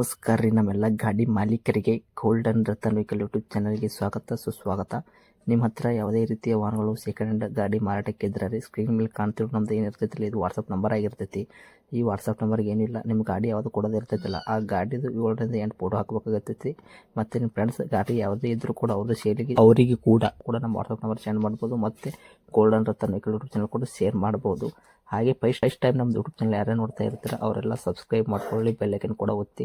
ನಮಸ್ಕಾರ ರೀ ನಮ್ಮೆಲ್ಲ ಗಾಡಿ ಮಾಲೀಕರಿಗೆ ಗೋಲ್ಡನ್ ರತನ್ ವೆಹಿಕಲ್ ಯೂಟ್ಯೂಬ್ ಚಾನಲ್ಗೆ ಸ್ವಾಗತ, ಸುಸ್ವಾಗತ. ನಿಮ್ಮ ಹತ್ರ ಯಾವುದೇ ರೀತಿಯ ವಾಹನಗಳು ಸೆಕೆಂಡ್ ಹ್ಯಾಂಡ್ ಗಾಡಿ ಮಾರಾಟಕ್ಕೆ ಇದ್ರೆ ರೀ ಸ್ಕ್ರೀನ್ ಮೇಲೆ ಕಾಣ್ತಿರೋ ನಮ್ದು ಏನಿರ್ತೈತಿ ಇದು ವಾಟ್ಸಪ್ ನಂಬರ್ ಆಗಿರ್ತೈತಿ. ಈ ವಾಟ್ಸಪ್ ನಂಬರ್ಗೆ ಏನಿಲ್ಲ ನಿಮ್ಮ ಗಾಡಿ ಯಾವುದು ಕೊಡೋದು ಇರ್ತೈತಿಲ್ಲ, ಆ ಗಾಡಿದು ಏಳರಿಂದ ಎಂಟು ಫೋಟೋ ಹಾಕಬೇಕಾಗತ್ತೈತಿ. ಮತ್ತು ನಿಮ್ಮ ಫ್ರೆಂಡ್ಸ್ ಗಾಡಿ ಯಾವುದೇ ಇದ್ದರೂ ಕೂಡ ಅವ್ರದ್ದು ಶೇರಿಗೆ ಅವರಿಗೆ ಕೂಡ ಕೂಡ ನಮ್ಮ ವಾಟ್ಸಪ್ ನಂಬರ್ ಸೆಂಡ್ ಮಾಡ್ಬೋದು. ಮತ್ತು golden Ratan vehicle YouTube channel ಕೂಡ ಶೇರ್ ಮಾಡ್ಬೋದು. ಹಾಗೆ ಫಸ್ಟ್ ಫಸ್ಟ್ ಟೈಮ್ ನಮ್ಮ ಯೂಟ್ಯೂಬ್ ಚಾನಲ್ ಯಾರೇ ನೋಡ್ತಾ ಇರ್ತಾರೆ, ಅವರೆಲ್ಲ ಸಬ್ಸ್ಕ್ರೈಬ್ ಮಾಡ್ಕೊಳ್ಳಿ ಬೆಲ್ಲೈಕನ್ ಕೂಡ ಒತ್ತಿ.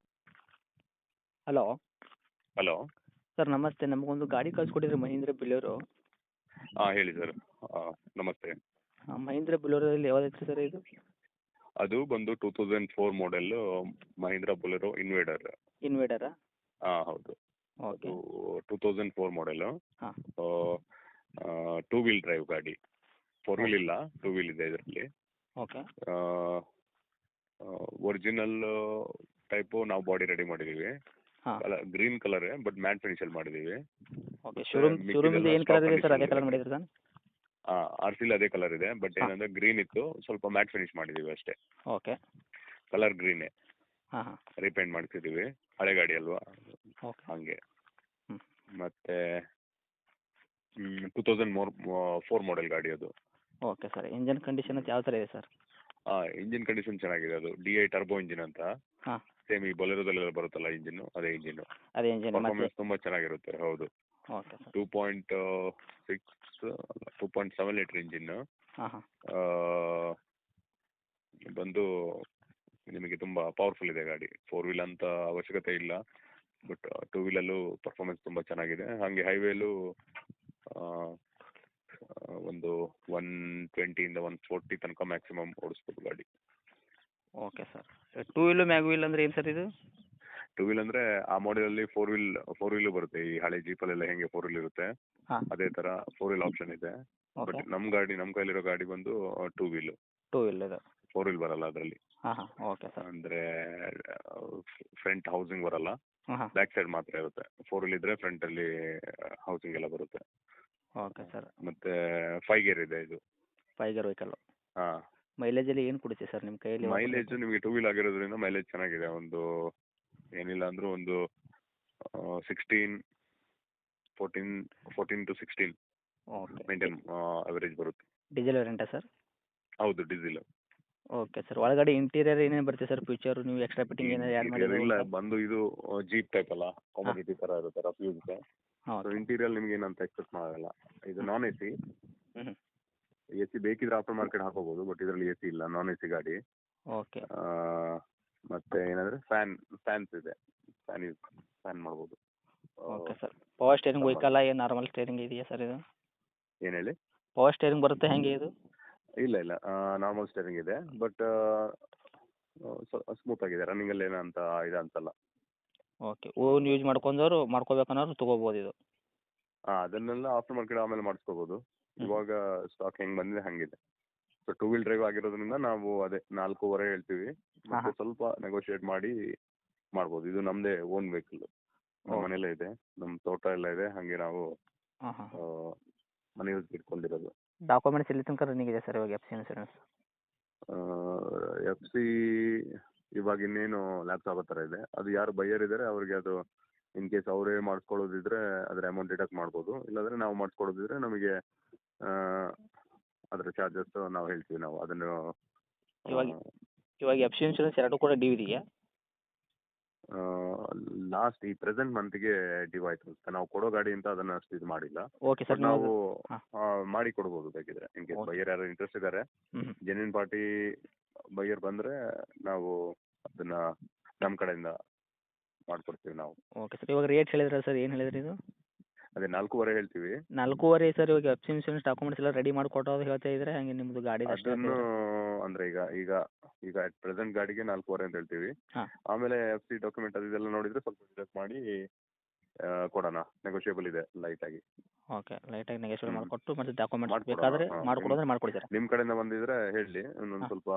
ಹಲೋ. ಹಲೋ. ಸರ್ ನಮಸ್ತೆ ನಮಗೊಂದು ಗಾಡಿ ಕಳ್ಸಿಕೊಟ್ಟಿದ್ರಿ ಮಹೀಂದ್ರ ಬಿಲೋರು. ಹಾಂ ಹೇಳಿ ಸರ್. ನಮಸ್ತೆ. ಮಹೀಂದ್ರ ಬಿಲೋರಲ್ಲಿ ಐತೆ ಸರ್ ಇದು? ಅದು ಬಂದು two thousand four model Mahindra Bolero Invader ಇನ್ವೇಡರಾ ಹಾಂ ಹೌದು. Okay. Two thousand four model ಹಾ. ಟೂ ವೀಲ್ ಡ್ರೈವ್ ಗಾಡಿ. ಫೋರ್ ವೀಲ್ ಇಲ್ಲ ಟೂ ವೀಲ್ ಇದೆ ಇದರಲ್ಲಿ. ಓಕೆ. ಒರಿಜಿನಲ್ ಟೈಪು ನಾವು ಬಾಡಿ ರೆಡಿ ಮಾಡಿದ್ದೀವಿ. ಹಾಂ. Colour green colour but matte ಫಿನಿಶಲ್ ಮಾಡಿದೀವಿ. ಓಕೆ ಶೋರೂಮ್ ಮಿಕ್ಕಿದೆಲ್ಲ ಶೋರೂಮಿಂದ ಏನು ಕಲರ್ ಇದೆ ಸರ್ ಅದೇ ಕಲರ್ condition ಮಾಡಿದ್ರಿ ಸರ್? ಹಾಂ ಆರ್ ಸಿಲ್ ಅದೇ ಕಲರ್ ಇದೆ ಬಟ್ ಹಾ. ಏನಂದ್ರೆ ಗ್ರೀನ್ ಇತ್ತು ಸ್ವಲ್ಪ ಮ್ಯಾಟ್ ಫಿನಿಶ್ ಮಾಡಿದೀವಿ ಅಷ್ಟೇ. ಓಕೆ. ಕಲರ್ ಗ್ರೀನೇ. ಹಾಂ ಹಾಂ. ರೀಪೇಂಟ್ ಮಾಡ್ತಿದೀವಿ ಹಳೆ ಗಾಡಿ ಅಲ್ವಾ? ಓಕೆ. ಹಂಗೆ. ಹ್ಮ್. ಮತ್ತೆ two thousand more four model ಗಾಡಿ ಅದು. ಓಕೆ ಸರ್ ಇಂಜಿನ್ ಕಂಡೀಷನ್ ಯಾವ ಥರ ಇದೆ ಸರ್? ಇಂಜಿನ್ ಕಂಡೀಷನ್ ಚೆನ್ನಾಗಿದೆ ಅದು ಡಿ ಐ ಟರ್ಬೋ ಇಂಜಿನ್ ಅಂತ. ಹಾ. ಸೇಮ್ ಈ ಬೊಲೆರೋದಲ್ಲೆಲ್ಲ ಬರುತ್ತಲ್ಲ ಇಂಜಿನ್ ಅದೇ ಇಂಜಿನ್ ಅದೇ ಇಂಜಿನ್ ಮತ್ತೆ? ಪರ್ಫಾರ್ಮೆನ್ಸ್ ತುಂಬಾ ಚೆನ್ನಾಗಿರುತ್ತೆ ಹೌದು. Okay sir. Two point six two point seven litre engine ಹಾಂ ಹಾಂ. ಬಂದು ನಿಮಗೆ ತುಂಬಾ ಪವರ್ಫುಲ್ ಇದೆ ಗಾಡಿ. ಫೋರ್ ವೀಲ್ ಅಂತ ಅವಶ್ಯಕತೆ ಇಲ್ಲ ಬಟ್ ಟೂ ವೀಲಲ್ಲೂ ಪರ್ಫಾರ್ಮೆನ್ಸ್ ತುಂಬಾ ಚೆನ್ನಾಗಿದೆ. ಹಾಗೆ ಹೈವೇಲೂ ಒಂದು ಒನ್ ಟ್ವೆಂಟಿಯಿಂದ ಒನ್ ಫೋರ್ಟಿ ತನಕ ಮ್ಯಾಕ್ಸಿಮಮ್ ಓಡಿಸ್ಬೋದು ಗಾಡಿ. Okay sir. Two wheel mag wheel ಅಂದ್ರೆ ಏನು ಸರ್ ಇದು? ಟೂ ವೀಲ್ ಅಂದ್ರೆ ಆ ಮಾಡೆಲಲ್ಲಿ ಫೋರ್ ವೀಲ್ ಫೋರ್ ವೀಲ್ ಬರುತ್ತೆ. ಈ ಹಳೆ ಜೀಪಲ್ಲೆಲ್ಲ ಹೆಂಗೆ ಫೋರ್ ವೀಲ್ ಇರುತ್ತೆ. ಹಾ. ಅದೇ ತರ ಫೋರ್ ವೀಲ್ ಆಪ್ಷನ್ ಇದೆ. ಬಟ್ ನಮ್ಮ ಗಾಡಿ ನಮ್ಮ ಕೈಲಿರೋ ಗಾಡಿ ಬಂದು ಟೂ ವೀಲ್ ಟೂ ವೀಲ್ ಇದೆ. ಫೋರ್ ವೀಲ್ ಬರಲ್ಲ ಅದರಲ್ಲಿ. ಹಾಂ ಹಾಂ. ಓಕೆ ಸರ್ ಅಂದರೆ ಫ್ರಂಟ್ ಹೌಸಿಂಗ್ ಬರಲ್ಲ. ಬ್ಯಾಕ್ ಸೈಡ್ ಮಾತ್ರ ಇರುತ್ತೆ. ಫೋರ್ ವೀಲ್ ಇದ್ರೆ ಫ್ರಂಟ್ ಅಲ್ಲಿ ಹೌಸಿಂಗ್ ಎಲ್ಲ ಬರುತ್ತೆ. ಓಕೆ ಸರ್ ಮತ್ತೆ ಫೈವ್ ಗೇರ್ ಇದೆ ಇದು. ಫೈಗರ್ ವೆಹಿಕಲ್ ಹಾ. ಮೈಲೇಜಲ್ಲಿ ಏನು ಕೊಡುತ್ತೆ ಸರ್ ನಿಮ್ಮ ಕೈಯಲ್ಲಿ ಮೈಲೇಜ್ ನಿಮಗೆ ಟೂ ವೀಲ್ ಆಗಿರೋದ್ರಿಂದ ಮೈಲೇಜ್ ಚೆನ್ನಾಗಿದೆ. ಒಂದು ಏನಿಲ್ಲ ಅಂದ್ರೂ ಒಂದು sixteen fourteen fourteen to sixteen okay maintain average ಬರುತ್ತೆ. ಡೀಸೆಲ್ ವೇರಿಯಂಟಾ ಸರ್ ಹೌದು ಡೀಸೆಲ್ ಓಕೆ ಸರ್ ಒಳಗಡೆ ಇಂಟೀರಿಯರ್ ಏನೇನು ಬರುತ್ತೆ ಸರ್ ಫ್ಯೂಚರ್ ನೀವು ಎಕ್ಸ್ಟ್ರಾ ಫಿಟ್ಟಿಂಗ್ ಏನಾದ್ರು ಆ್ಯಡ್ ಇಲ್ಲ ಮಾಡಿದ್ರೆ ಬಂದು ಇದು ಜೀಪ್ ಟೈಪ್ ಅಲ್ಲ ಕಾಮೋಡಿಟಿ ತರ ಇರುತ್ತೆ ರಫ್ ಯೂಸ್ಗೆ ಹಾಂ ಸೊ ಇಂಟೀರಿಯರ್ ನಿಮ್ಗೆ ಏನಂತ ಎಕ್ಸ್ಪೆಕ್ಟ್ ಮಾಡಲ್ಲ. ಇದು non A C. A C ಬೇಕಿದ್ರೆ ಆಫರ್ ಮಾರ್ಕೆಟ್ ಹಾಕೋಬಹುದು ಬಟ್ ಇದರಲ್ಲಿ ಎ ಸಿ ಇಲ್ಲ ನಾನ್ ಎ ಸಿ ಗಾಡಿ. ಓಕೆ ಆ, ಮತ್ತೆ ಏನಂದ್ರೆ ಫ್ಯಾನ್ ಫ್ಯಾನ್ಸ್ ಇದೆ. ಫ್ಯಾನ್ ಯೂಸ್ ಫ್ಯಾನ್ ಮಾಡ್ಬೋದು. Okay sir power steering vehicle ಏನು ನಾರ್ಮಲ್ ಸ್ಟೇರಿಂಗ್ ಇದೆಯಾ ಸರ್ ಇದು? ಏನು ಹೇಳಿ? ಪವರ್ ಸ್ಟೇರಿಂಗ್ ಬರುತ್ತೆ ಹೆಂಗೆ ಇದು? ಇಲ್ಲ ಇಲ್ಲ. ನಾರ್ಮಲ್ ಸ್ಟೇರಿಂಗ್ ಇದೆ ಬಟ್ ಸ್ಮೂತ್ ಆಗಿದೆ. ರನ್ನಿಂಗ್ ಅಲ್ಲಿ ಏನಂತ ಇದೆ ಅಂತಲ್ಲ. ಓಕೆ ಓನ್ ಯೂಸ್ ಮಾಡ್ಕೊಂಡವ್ರು ಮಾಡ್ಕೋಬೇಕನ್ನೋರು ತೊಗೋಬೋದು ಇದು. ಹಾ ಅದನ್ನೆಲ್ಲ ಆಫರ್ ಮಾರ್ಕೆಟ್ ಆಮೇಲೆ ಮಾಡಿಸ್ಕೋಬಹುದು. ಇವಾಗ ಸ್ಟಾಕ್ ಹೆಂಗ್ ಬಂದಿದೆ ಹಂಗಿದೆ. ಸೊ ಟೂ ವೀಲ್ ಡ್ರೈವ್ ಆಗಿರೋದ್ರಿಂದ ನಾವು ಅದೇ ನಾಲ್ಕೂವರೆ ಹೇಳ್ತೀವಿ. ಮತ್ತೆ. ಸ್ವಲ್ಪ ನೆಗೋಷಿಯೇಟ್ ಮಾಡಿ ಮಾಡ್ಬೋದು. ಇದು ನಮ್ದೇ ಓನ್ ವೆಹಿಕಲ್ ಮನೇಲೆ ಇದೆ. ನಮ್ ತೋಟ ಎಲ್ಲ ಇದೆ. ಹಂಗೆ ನಾವು ಮನೆ ಯೂಸ್ ಇಟ್ಕೊಂಡಿರೋದು. ಡಾಕ್ಯುಮೆಂಟ್ಸ್ ಎಲ್ಲಿ ತನಕ ರನ್ನಿಂಗ್ ಇದೆ ಸರ್ ಇವಾಗ F C insurance F C ಇವಾಗ ಇನ್ನೇನು ಲ್ಯಾಪ್ಸ್ ಆಗೋ ಥರ ಇದೆ. ಅದು ಯಾರು ಬೈಯರ್ ಇದ್ದಾರೆ ಅವ್ರಿಗೆ ಅದು ಇನ್ ಕೇಸ್ ಅವರೇ ಮಾಡಿಸ್ಕೊಳ್ಳೋದಿದ್ರೆ ಅದರ ಅಮೌಂಟ್ ಡಿಡಕ್ಟ್ ಮಾಡ್ಬೋದು. ಇಲ್ಲಾದ್ರೆ ನಾವು ಮಾಡಿಸ್ಕೊಳ್ಳೋದಿದ್ರೆ ನಮಗೆ ಅದರ ಚಾರ್ಜಸ್ ನಾವು ಹೇಳ್ತೀವಿ ನಾವು. ಅದನ್ನು ಇವಾಗ- ಇವಾಗ ಎಫ್ ಸಿ ಇನ್ಶೂರೆನ್ಸ್ ಎರಡು ಕೂಡ ಡಿ ಇದೆಯಾ? ಲಾಸ್ಟ್ ಈ ಪ್ರೆಸೆಂಟ್ ಮಂತ್ಗೆ ಡ್ಯೂ ಆಯ್ತು ಅನ್ಸುತ್ತೆ ನಾವು ಕೊಡೋ ಗಾಡಿ ಅಂತ ಅದನ್ನ ಅಷ್ಟು ಇದು ಮಾಡಿಲ್ಲ. ಓಕೆ ಸರ್ ನಾವು. ಆ, ಮಾಡಿ ಕೊಡ್ಬೋದು ಬೇಕಿದ್ರೆ. In case Okay. ಬೈಯರ್ ಯಾರು ಇಂಟ್ರೆಸ್ಟ್ ಇದ್ದಾರೆ ಜೆನ್ಯೂನ್ ಪಾರ್ಟಿ ಬೈಯರ್ ಬಂದ್ರೆ ನಾವು ಅದನ್ನ ನಮ್ಮ ಕಡೆಯಿಂದ ಮಾಡ್ಕೊಡ್ತೀವಿ ನಾವು. ಓಕೆ ಸರ್ ಇವಾಗ ರೇಟ್ ಹೇಳಿದ್ರೆ ಸರ್ ಏನು ಹೇಳಿದ್ರಿ ಇದು? ಅದೇ ನಾಲ್ಕೂವರೆ ಹೇಳ್ತೀವಿ. ನಾಲ್ಕೂವರೆ ಸರ್ ಇವಾಗ ಎಫ್ ಸಿ ಇನ್ಶೂರೆನ್ಸ್ ಡಾಕ್ಯುಮೆಂಟ್ಸ್ ಎಲ್ಲ ರೆಡಿ ಮಾಡಿಕೊಟ್ಟೋದು ಹೇಳ್ತಾ ಇದ್ರೆ ಹಂಗೆ ನಿಮ್ದು ಗಾಡಿ ಅದನ್ನು ಅಂದ್ರೆ ಈಗ ಈಗ ಈಗ ಅಟ್ ಪ್ರೆಸೆಂಟ್ ಗಾಡಿಗೆ ನಾಲ್ಕೂವರೆ ಅಂತ ಹೇಳ್ತೀವಿ. ಹಾ. ಆಮೇಲೆ ಎಫ್ ಸಿ ಡಾಕ್ಯುಮೆಂಟ್ ಅದು ಇದೆಲ್ಲ ನೋಡಿದ್ರೆ ಸ್ವಲ್ಪ ಡಿಸ್ಕಸ್ ಮಾಡಿ ಆ, ಕೊಡೋಣ. ನೆಗೋಷಿಯಬಲ್ ಇದೆ ಲೈಟ್ ಆಗಿ. ಓಕೆ ಲೈಟಾಗಿ ಆಗಿ ಹ್ಮ್. ಮಾಡಿಕೊಟ್ಟು ಮತ್ತೆ ಡಾಕ್ಯುಮೆಂಟ್ಸ್ ಬೇಕಾದ್ರೆ ಮಾಡ್ಕೊಡೋದ್ರೆ ಹಾ, ಮಾಡಿಕೊಡೋದ್ರೆ ಸರ್. ನಿಮ್ಮ ಕಡೆಯಿಂದ ಬಂದಿದ್ರೆ ಹೇಳಿ ಇನ್ನೊಂದು ಹಾ. ಸ್ವಲ್ಪ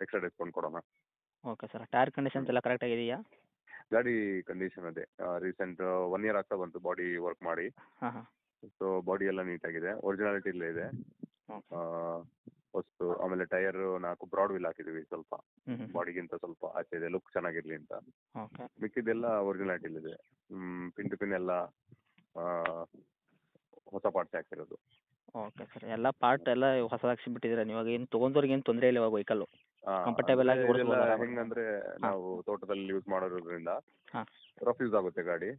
ಎಕ್ಸ್ಟ್ರಾ ಡಿಸ್ಕೌಂಟ್ ಕೊಡೋಣ. ಓಕೆ ಸರ್ ಟೈರ್ ಕಂಡೀಷನ್ಸ್ ಎಲ್ಲ ಕರೆಕ್ಟ್ ಆಗಿದೆಯಾ? ಗಾಡಿ ಕಂಡೀಷನ್ ಅದೇ. ರೀಸೆಂಟ್ ಒನ್ ಇಯರ್ ಆಗ್ತಾ ಬಂತು ಬಾಡಿ ವರ್ಕ್ ಮಾಡಿ. ಹಾಂ ಹಾಂ. ಸೊ ಬಾಡಿ ಎಲ್ಲ ನೀಟಾಗಿದೆ ಒರಿಜಿನಾಲಿಟಿ ಇಲ್ಲೇ ಇದೆ. ಓಕೆ ಆ, ಹೊಸ್ತು ಆಮೇಲೆ ಟೈರ್ ನಾಲ್ಕು ಬ್ರಾಡ್ ವೀಲ್ ಹಾಕಿದ್ದೀವಿ ಸ್ವಲ್ಪ. ಬಾಡಿಗಿಂತ ಸ್ವಲ್ಪ ಆಚೆ ಇದೆ ಲುಕ್ ಚೆನ್ನಾಗಿರ್ಲಿ ಅಂತ. ಓಕೆ ಮಿಕ್ಕಿದ್ದೆಲ್ಲ ಒರಿಜಿನಾಲಿಟಿ ಇದೆ. ಪಿನ್ ಟು ಪಿನ್ ಎಲ್ಲ ಆ, ಹೊಸ ಪಾರ್ಟ್ಸ್ ಹಾಕಿರೋದು ಓಕೆ ಸರ್ ಎಲ್ಲ ಪಾರ್ಟ್ ಎಲ್ಲ ಹೊಸದಾಗಿ ಬಿಟ್ಟಿದ್ದೀರಾ ನೀವು ಇವಾಗ ಏನು ತೊಗೊಂಡವ್ರಿಗೆ ಏನು ತೊಂದರೆ ಇಲ್ಲ ಇವಾಗ ವೆಹಿಕಲ್ಲು ಕಂಫರ್ಟೇಬಲ್ ಆಗಿ ಓಡಿಸ್ಬೋದಾ ಆರಾಮಾಗಿ? ಹೆಂಗಂದ್ರೆ ನಾವು ತೋಟದಲ್ಲಿ ಯೂಸ್ ಮಾಡೋದ್ರಿಂದ ಹಾ. ರಫ್ ಯೂಸ್ ಆಗುತ್ತೆ ಗಾಡಿ.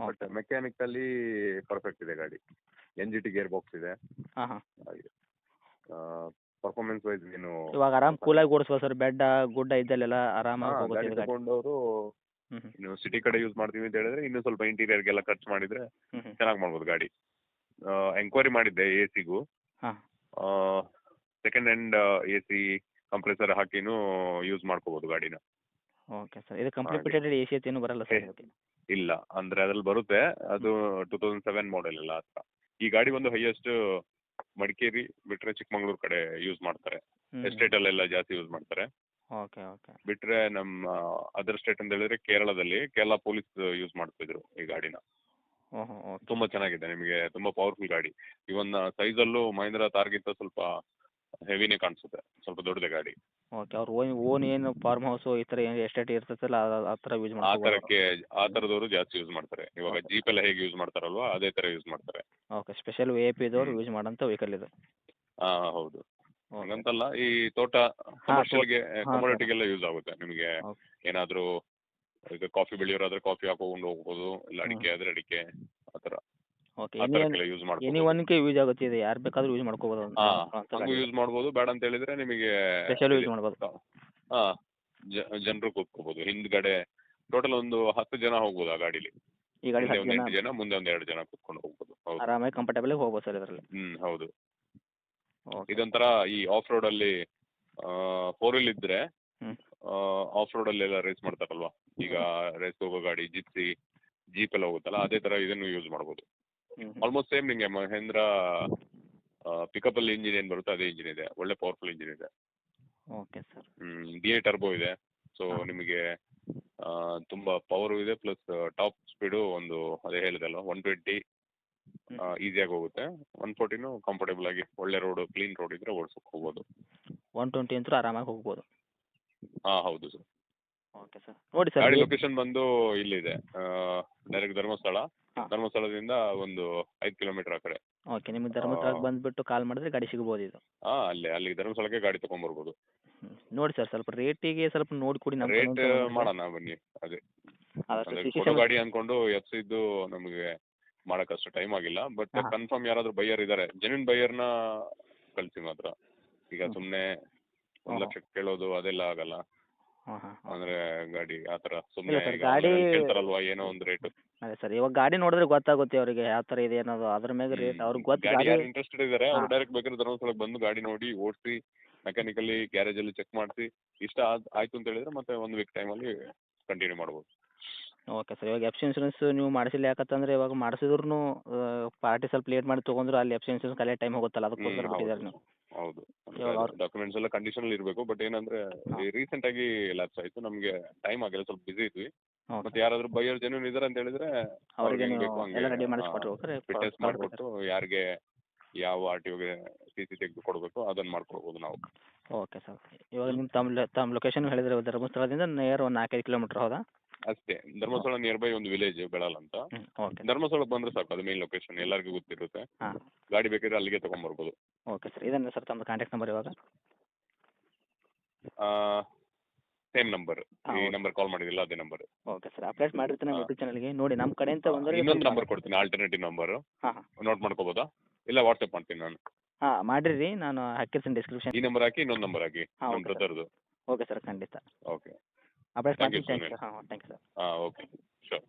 ಬಟ್ ಓಕೆ ಮೆಕ್ಯಾನಿಕಲ್ಲಿ ಪರ್ಫೆಕ್ಟ್ ಇದೆ ಗಾಡಿ. N G T gear box ಇದೆ. ಹಾಂ ಹಾಂ. ಹಾಗೆ. ಪರ್ಫಾರ್ಮೆನ್ಸ್ ವೈಸ್ ಏನು ಇವಾಗ ಆರಾಮ್ ಕೂಲಾಗಿ ಓಡಿಸ್ಬೋದು ಸರ್ ಬೆಡ್ಡ ಗುಡ್ಡ ಇದ್ದಲ್ಲೆಲ್ಲ ಆರಾಮಾಗಿ ಹೋಗುತ್ತೆ ಗಾಡಿ ಇದು ಗಾಡಿ ತಗೊಂಡವರು ಹ್ಞೂ ಹ್ಞೂ ಇನ್ನು ಸಿಟಿ ಕಡೆ ಯೂಸ್ ಮಾಡ್ತೀವಿ ಅಂತ ಹೇಳಿದ್ರೆ ಇನ್ನೂ ಸ್ವಲ್ಪ ಇಂಟೀರಿಯರ್ಗೆಲ್ಲ ಖರ್ಚು ಮಾಡಿದ್ರೆ ಹ್ಞೂ ಹ್ಞೂ ಚೆನ್ನಾಗಿ ಮಾಡ್ಬೋದು ಗಾಡಿ. ಎಂಕ್ವೈರಿ ಮಾಡಿದ್ದೆ ಎ ಸಿಗೂ ಹಾಂ. Second hand A C compressor ಹಾಕಿನೂ use ಮಾಡ್ಕೋಬೋದು ಗಾಡಿನ. ಓಕೆ ಸರ್ ಇದು ಕಂಪ್ಲೀಟೆಡ್ ಎ ಸಿ ಏನು ಬರಲ್ಲ ಸರ್ ಇದಕ್ಕೆ? ಇಲ್ಲ. ಅಂದ್ರೆ ಅದ್ರಲ್ಲಿ ಬರುತ್ತೆ. ಅದು ಟೂ ತೌಸಂಡ್ ಸೆವೆನ್ ಮಾಡೆಲ್ ಎಲ್ಲ ಹತ್ರ. ಈ ಗಾಡಿ ಒಂದು ಹೈಯೆಸ್ಟ್ ಮಡಿಕೇರಿ ಬಿಟ್ರೆ ಚಿಕ್ಕಮಂಗ್ಳೂರ್ ಕಡೆ ಯೂಸ್ ಮಾಡ್ತಾರೆ. ಎಸ್ಟೇಟ್ ಅಲ್ಲೆಲ್ಲ ಜಾಸ್ತಿ ಯೂಸ್ ಮಾಡ್ತಾರೆ. ಓಕೆ ಓಕೆ ಬಿಟ್ರೆ ನಮ್ಮ ಅದರ್ ಸ್ಟೇಟ್ ಅಂತ ಹೇಳಿದ್ರೆ ಕೇರಳದಲ್ಲಿ ಕೇರಳ ಪೊಲೀಸ್ ಯೂಸ್ ಮಾಡ್ತಿದ್ರು ಈ ಗಾಡಿನ. ಓಹೋ ಓಕೆ ತುಂಬಾ ಚೆನ್ನಾಗಿದೆ ನಿಮಗೆ ತುಂಬಾ ಪವರ್ಫುಲ್ ಗಾಡಿ. ಇವನ್ ಸೈಜಲ್ಲೂ ಮಹೇಂದ್ರ ತಾರ್ಗಿಂತ ಸ್ವಲ್ಪ ಹೆವಿನೇ ಕಾಣಿಸುತ್ತೆ ಸ್ವಲ್ಪ ದೊಡ್ಡದೇ ಗಾಡಿ. ಓಕೆ ಅವ್ರು ಓನ್ ಓನ್ ಏನು ಫಾರ್ಮ್ ಹೌಸು ಈ ಥರ ಏನು ಎಸ್ಟೇಟ್ ಇರ್ತೈತಲ್ಲ ಆ- ಆ ಥರ ಯೂಸ್ ಆ ಮಾಡ್ಬೋದು ತರಕ್ಕೆ ಆ ಜಾಸ್ತಿ ಯೂಸ್ ಮಾಡ್ತಾರೆ. ಇವಾಗ ಜೀಪ್ ಎಲ್ಲ ಹೇಗೆ ಯೂಸ್ ಮಾಡ್ತಾರಲ್ವಾ ಅದೇ ತರ ಯೂಸ್ ಮಾಡ್ತಾರೆ. ಓಕೆ ಸ್ಪೆಷಲ್ ಎ ಪಿ ಇದ್ದವ್ರು ಯೂಸ್ ಮಾಡೋಂಥ ವೆಹಿಕಲ್ ಇದು. ಹಾ ಹೌದು. ಹಂಗಂತಲ್ಲ ಈ ತೋಟ ಕಮರ್ಷಿಯಲ್ಗೆ ಹಾ, ಕಮೋಡಿಟಿಗೆಲ್ಲ ಯೂಸ್ ಆಗುತ್ತೆ ನಿಮಗೆ. ಓಕೆ. ಏನಾದರೂ ಈಗ ಕಾಫಿ ಬೆಳೆಯೋರಾದ್ರೆ ಕಾಫಿ ಹಾಕೊಂಡು ಹೋಗ್ಬೋದು ಇಲ್ಲ. ಅಡಿಕೆ ಆದ್ರೆ ಅಡಿಕೆ ಆ ಥರ. ಓಕೆ ಆ ಥರಕ್ಕೆಲ್ಲ ಯೂಸ್ ಎನಿ ಮಾಡ್ಬೋದು. ಒನ್ಗೆ ಯೂಸ್ ಆಗುತ್ತೆ ಇದು ಯಾರು ಬೇಕಾದ್ರೂ ಯೂಸ್ ಮಾಡ್ಕೋಬೋದು ಅಂತ ಹಾ ಹಂಗೂ ಯೂಸ್ ಮಾಡ್ಬೋದು ಬೇಡ ಅಂತ ಹೇಳಿದ್ರೆ ನಿಮಗೆ ಸ್ಪೆಷಲ್ ಯೂಸ್ ಮಾಡ್ಬೋದು. ಹಾ ಜನರು ಕೂತ್ಕೋಬಹುದು ಹಿಂದ್ಗಡೆ ಟೋಟಲ್ ಒಂದು ಹತ್ತು ಜನ ಹೋಗ್ಬೋದು ಆ ಗಾಡಿಲಿ. ಈ ಗಾಡಿ ಹಿಂದೆ ಹತ್ತು ಒಂದು ಜನ ಎಂಟು ಜನ? ಮುಂದೆ ಒಂದ್ ಎರಡು ಜನ ಕೂತ್ಕೊಂಡು ಹೋಗ್ಬೋದು. ಹೌದು. ಆರಾಮಾಗಿ ಕಂಫರ್ಟೇಬಲ್ ಹೋಗ್ಬೋದು ಸರ್ ಇದರಲ್ಲಿ. ಹ್ಮ್ ಹೌದು. ಓಕೆ ಇದೊಂಥರ ಈ ಆಫ್ ರೋಡ್ ಅಲ್ಲಿ ಫೋರ್ ವೀಲ್ ಇದ್ರೆ ಹ್ಮ್. Of ರೋಡಲ್ಲೆಲ್ಲ race ಮಾಡ್ತಾರಲ್ವಾ? ಈಗ ರೇಸ್ ಹೋಗೋ ಗಾಡಿ ಜಿಪ್ಸಿ ಜೀಪ್ ಎಲ್ಲ ಹೋಗುತ್ತಲ್ಲ ಅದೇ ತರ ಇದನ್ನು ಯೂಸ್ ಮಾಡ್ಬೋದು. ಆಲ್ಮೋಸ್ಟ್ ಸೇಮ್ ನಿಮಗೆ ಮಹೇಂದ್ರ ಪಿಕಪ್ ಅಲ್ಲಿ ಇಂಜಿನ್ ಏನು ಬರುತ್ತೆ ಅದೇ ಇಂಜಿನ್ ಇದೆ ಒಳ್ಳೆ ಪವರ್ಫುಲ್ ಇಂಜಿನ್ ಇದೆ. Okay sir D A turbo ಇದೆ. ಸೊ ನಿಮಗೆ ತುಂಬಾ ಪವರು ಇದೆ ಪ್ಲಸ್ ಟಾಪ್ ಸ್ಪೀಡು ಒಂದು ಅದೇ ಹೇಳಿದಲ್ಲ ಒನ್ ಟ್ವೆಂಟಿ. ಈಸಿಯಾಗಿ ಹೋಗುತ್ತೆ. ಒನ್ ಫೋರ್ಟಿನು ಕಂಫರ್ಟೇಬಲ್ ಆಗಿ ಒಳ್ಳೆ ರೋಡ್ ಕ್ಲೀನ್ ರೋಡ್ ಇದ್ರೆ ಓಡಿಸೋಕೆ ಹೋಗ್ಬೋದು. ಒನ್ ಟ್ವೆಂಟಿ ಅಂತೂ ಆರಾಮಾಗಿ ಹೋಗ್ಬೋದು. ಹಾಂ ಹೌದು ಸರ್ ಓಕೆ ಸರ್ ನೋಡಿ ಸರ್ ಗಾಡಿ ಲೊಕೇಶನ್ ಬಂದು ಇಲ್ಲಿದೆ ಡೈರೆಕ್ಟ್ ಧರ್ಮಸ್ಥಳ ಹಾ. ಧರ್ಮಸ್ಥಳದಿಂದ ಒಂದು ಐದು ಕಿಲೋಮೀಟರ್ ಆ ಕಡೆ ಓಕೆ ನಿಮಗೆ ಧರ್ಮಸ್ಥಳಕ್ಕೆ. ಬಂದುಬಿಟ್ಟು ಕಾಲ್ ಮಾಡಿದ್ರೆ ಗಾಡಿ ಸಿಗ್ಬೋದು ಇದು ಹಾ ಅಲ್ಲಿ ಅಲ್ಲಿ ಧರ್ಮಸ್ಥಳಕ್ಕೆ ಗಾಡಿ ತಗೊಂಡ್ಬರ್ಬೋದು ಹ್ಮ್. ನೋಡಿ ಸರ್ ಸ್ವಲ್ಪ ರೇಟಿಗೆ ಸ್ವಲ್ಪ ನೋಡಿ ಕೊಡಿ ನಮ್ಮ ರೇಟ್ ಕಡೆಯಿಂದ ಒಂದು ಮಾಡೋಣ ಬನ್ನಿ ಅದೇ ಆದಷ್ಟು ಅಂದ್ರೆ ಸಿ ಸಿ ಕೊಡೋ ಗಾಡಿ ಅನ್ಕೊಂಡು ಎಫ್ಸಿದ್ದು ನಮಗೆ ಮಾಡೋಕ್ಕಷ್ಟು ಟೈಮ್ ಆಗಿಲ್ಲ ಬಟ್ ಹಾ. ಕನ್ಫರ್ಮ್ ಯಾರಾದ್ರೂ ಬೈಯರ್ ಇದ್ದಾರೆ ಜೆನ್ಯೂನ್ ಬೈಯರ್ನ ಕಲ್ಸಿ ಮಾತ್ರ ಈಗ ಹ್ಮ್. ಸುಮ್ಮನೆ ಒಂದು. ಲಕ್ಷಕ್ಕೆ ಕೇಳೋದು ಅದೆಲ್ಲ ಆಗಲ್ಲ ಹಾಂ ಹಾಂ ಅಂದ್ರೆ ಗಾಡಿ ಆ ಥರ ಇಲ್ಲ ಸುಮ್ಮನೆ ಗಾಡಿ- online ಏನೋ ಒಂದು ರೇಟ್ ಅದೇ ಸರ್ ಇವಾಗ ಗಾಡಿ ನೋಡಿದ್ರೆ ಗೊತ್ತಾಗುತ್ತೆ ಅವರಿಗೆ ಯಾವ ತರ ಇದೆ ಅನ್ನೋದು. ಅದ್ರ ಮೇಲೆ ರೇಟ್ ಅವ್ರಿಗೆ ಗೊತ್ತು. ಗಾಡಿ ಗಾಡಿ ಯಾರು ಇಂಟ್ರೆಸ್ಟೆಡ್ ಇದ್ದಾರೆ ಅವ್ರು ಹಾ. ಡೈರೆಕ್ಟ್ ಬೇಕಾದ್ರೆ ಧರ್ಮಸ್ಥಳಕ್ಕೆ ಬಂದು ಗಾಡಿ ನೋಡಿ ಓಡಿಸಿ ಮೆಕ್ಯಾನಿಕಲಿ ಗ್ಯಾರೇಜಲ್ಲಿ ಚೆಕ್ ಮಾಡಿಸಿ ಇಷ್ಟ ಆದ್ ಆಯ್ತು ಅಂತ ಹೇಳಿದ್ರೆ ಮತ್ತೆ ಒಂದು ವೀಕ್ ಟೈಮಲ್ಲಿ ಕಂಟಿನ್ಯೂ ಮಾಡ್ಬೋದು. ಓಕೆ ಸರ್ ಇವಾಗ ಎಫ್ ಸಿ ಇನ್ಸೂರೆನ್ಸ್ ನೀವು ಮಾಡಿಸಿಲ್ಲ ಯಾಕಂತಂದರೆ ಇವಾಗ ಮಾಡ್ಸಿದ್ರುನು ಪಾರ್ಟಿ ಸ್ವಲ್ಪ ಲೇಟ್ ಮಾಡಿ ತೊಗೊಂಡ್ರು ಅಲ್ಲಿ ಎಫ್ ಸಿ ಇನ್ಸೂರೆನ್ಸ್ ಕಲೆ ಟೈಮ್ ಹೋಗುತ್ತಲ್ಲ ಅದಕ್ಕೋಸ್ಕರ ಬಿಟ್ಟಿದ್ದಾರೆ ಹೌದು. ನೀವು. ಹೌದು. ಡಾಕ್ಯುಮೆಂಟ್ಸ್ ಎಲ್ಲ ಕಂಡೀಷನ್ ಇರಬೇಕು ಬಟ್ ಏನಂದ್ರೆ. ರೀಸೆಂಟ್ ಆಗಿ ಲ್ಯಾಪ್ಸ್ ಆಯ್ತು ನಮಗೆ ಟೈಮ್ ಆಗಿಲ್ಲ ಸ್ವಲ್ಪ ಬಿಸಿ ಇದ್ವಿ. ಮತ್ತೆ ಯಾರಾದರೂ ಬೈಯರ್ ಜೆನ್ಯೂನ್ ಇದಾರೆ ಅಂತ ಹೇಳಿದ್ರೆ ಅವರಿಗೆ ಎಲ್ಲ ರೆಡಿ ಫಿಟ್ನೆಸ್ ಮಾಡಿಕೊಟ್ಟು ಯಾರಿಗೆ ಯಾವ ಆರ್ ಟಿ ಒಗೆ ಸಿ ಸಿ ತೆಗೆದು ಕೊಡಬೇಕು ಅದನ್ನ ಮಾಡ್ಕೊಡ್ಬೋದು ನಾವು. ಓಕೆ ಸರ್ ಇವಾಗ ನಿಮ್ಮ ತಮ್ಮ ತಮ್ಮ ಲೊಕೇಶನ್ ಹೇಳಿದ್ರೆ ಧರ್ಮಸ್ಥಳದಿಂದ ನಿಯರ್ ಒಂದು ನಾಲ್ಕೈದು ಕಿಲೋಮೀಟ್ರ್ ಹೌದಾ? ಅಷ್ಟೇ. ಧರ್ಮಸ್ಥಳ ನಿಯರ್ ಬೈ ಒಂದು ವಿಲೇಜ್ ಬೆಳಲ್ ಅಂತ. ಧರ್ಮಸ್ಥಳ ಓಕೆ ಧರ್ಮಸ್ಥಳಕ್ಕೆ ಬಂದ್ರೆ ಸಾಕು ಅದು ಮೇನ್ ಲೊಕೇಶನ್ ಎಲ್ಲರಿಗೂ ಗೊತ್ತಿರುತ್ತೆ. ಹಾಂ. ಗಾಡಿ ಬೇಕಾದ್ರೆ ಅಲ್ಲಿಗೆ ತಗೊಂಡ್ಬರ್ಬೋದು ಓಕೆ ಸರ್ ಇದನ್ನ ಸರ್ ತಮ್ಮ ಕಾಂಟ್ಯಾಕ್ಟ್ ನಂಬರ್ ಇವಾಗ? ಸೇಮ್ ನಂಬರ್ ಹಾ, ಈ. ನಂಬರ್ ಕಾಲ್ ಮಾಡಿದಿಲ್ಲ ಅದೇ ನಂಬರ್ ಓಕೆ ಸರ್ ಅಪ್ಡೇಟ್ ಮಾಡಿರ್ತೀನಿ ನಮ್ಮ. ಯೂಟ್ಯೂಬ್ ಚಾನಲ್ಗೆ ನೋಡಿ ನಮ್ಮ ಕಡೆಯಿಂದ ಬಂದರೆ ಇನ್ನೊಂದು ನಂಬರ್ ಕೊಡ್ತೀನಿ ಆಲ್ಟರ್ನೇಟಿವ್ ನಂಬರ್ ಹಾಂ ನೋಟ್ ಮಾಡ್ಕೋಬೋದಾ? ಇಲ್ಲ ವಾಟ್ಸ್ಆ್ಯಪ್ ಮಾಡ್ತೀನಿ ನಾನು. ಹಾ ಮಾಡಿರಿ ನಾನು ಹಾಕಿರ್ತೀನಿ ಡಿಸ್ಕ್ರಿಪ್ಷನ್ ಈ ನಂಬರ್ ಹಾಕಿ ಇನ್ನೊಂದು ನಂಬರ್ ಹಾಕಿ ಹಾ, ನಮ್ಮ. ಬ್ರದರ್ದು. ಓಕೆ ಸರ್ ಖಂಡಿತ. ಓಕೆ అప్పుడే స్పందించాను sir thank you sir okay sure